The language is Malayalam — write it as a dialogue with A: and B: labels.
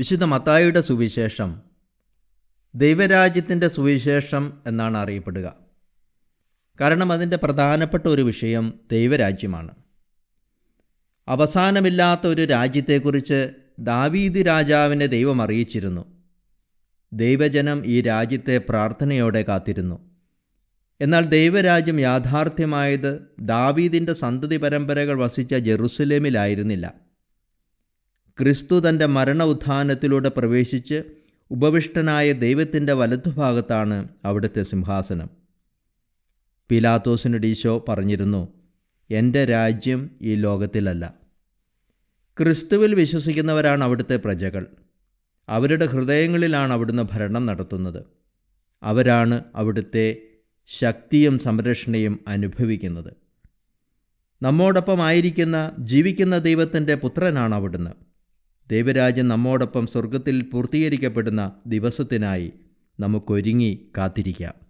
A: വിശുദ്ധ മത്തായിയുടെ സുവിശേഷം. ദൈവരാജ്യത്തിന്റെ സുവിശേഷം എന്നാണ് അറിയപ്പെടുക. കാരണം അതിന്റെ പ്രധാനപ്പെട്ട ഒരു വിഷയം ദൈവരാജ്യമാണ്. അവസാനമില്ലാത്ത ഒരു രാജ്യത്തെക്കുറിച്ച് ദാവീദ് രാജാവിനെ ദൈവം അറിയിച്ചിരുന്നു. ദൈവജനം ഈ രാജ്യത്തെ പ്രാർത്ഥനയോടെ കാത്തിരുന്നു. എന്നാൽ ദൈവരാജ്യം യാഥാർത്ഥ്യമായത് ദാവീദിന്റെ സന്തതി പരമ്പരകൾ വസിച്ച ജെറുസലേമിലായിരുന്നില്ല. ക്രിസ്തു തന്റെ മരണ ഉത്ഥാനത്തിലൂടെ പ്രവേശിച്ച് ഉപവിഷ്ടനായ ദൈവത്തിന്റെ വലതുഭാഗത്താണ് അവിടുത്തെ സിംഹാസനം. പിലാത്തോസിനോട് ഈശോ പറഞ്ഞിരുന്നു എന്റെ രാജ്യം ഈ ലോകത്തിലല്ല. ക്രിസ്തുവിൽ വിശ്വസിക്കുന്നവരാണ് അവിടുത്തെ പ്രജകൾ. അവരുടെ ഹൃദയങ്ങളിലാണ് അവിടുന്ന് ഭരണം നടത്തുന്നത്. അവരാണ് അവിടുത്തെ ശക്തിയും സംരക്ഷണയും അനുഭവിക്കുന്നത്. നമ്മോടൊപ്പം ആയിരിക്കുന്ന ജീവിക്കുന്ന ദൈവത്തിന്റെ പുത്രനാണ് അവിടുന്ന്. ദൈവരാജ്യം നമ്മോടൊപ്പം സ്വർഗത്തിൽ പൂർത്തീകരിക്കപ്പെടുന്ന ദിവസത്തിനായി നമുക്കൊരുങ്ങി കാത്തിരിക്കാം.